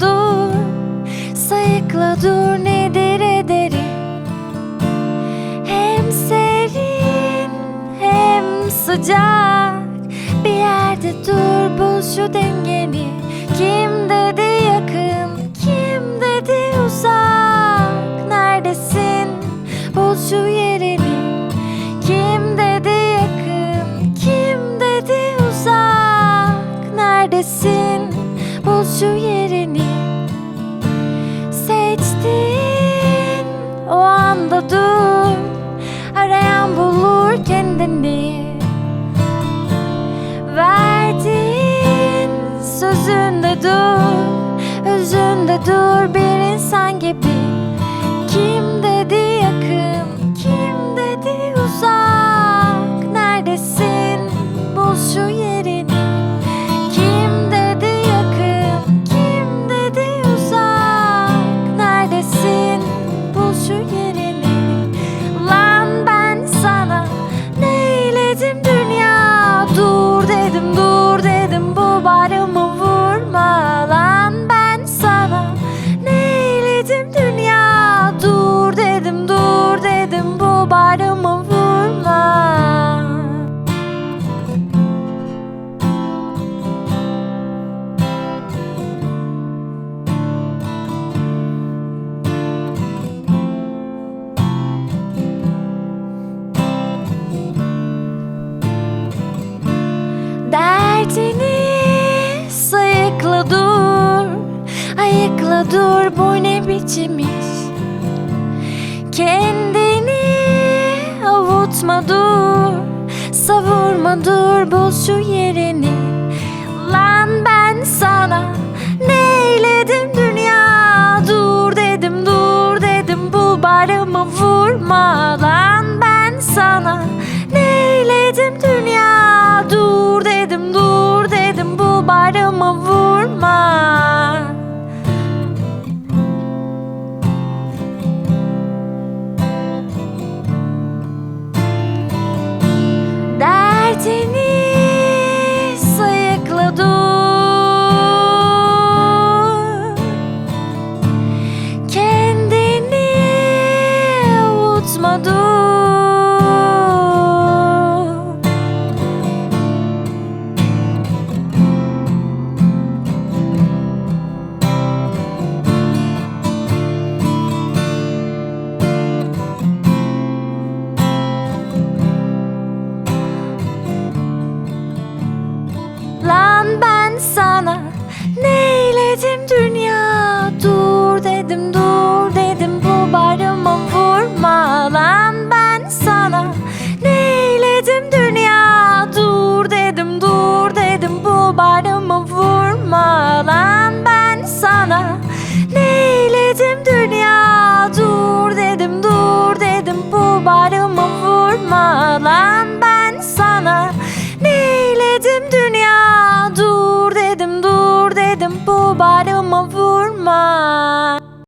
dur Sayıkla dur ne dere deri Hem serin hem sıcak Bir yerde dur bul şu dengeni. Kim dedi bulur kendini Verdin sözünde dur Dur bu ne biçim iş Kendini avutma dur Savurma dur bul şu yerini. Lan ben sana neyledim dünya? Dur dedim dur dedim bul barımı vurma. Lan ben sana neyledim dünya 呢？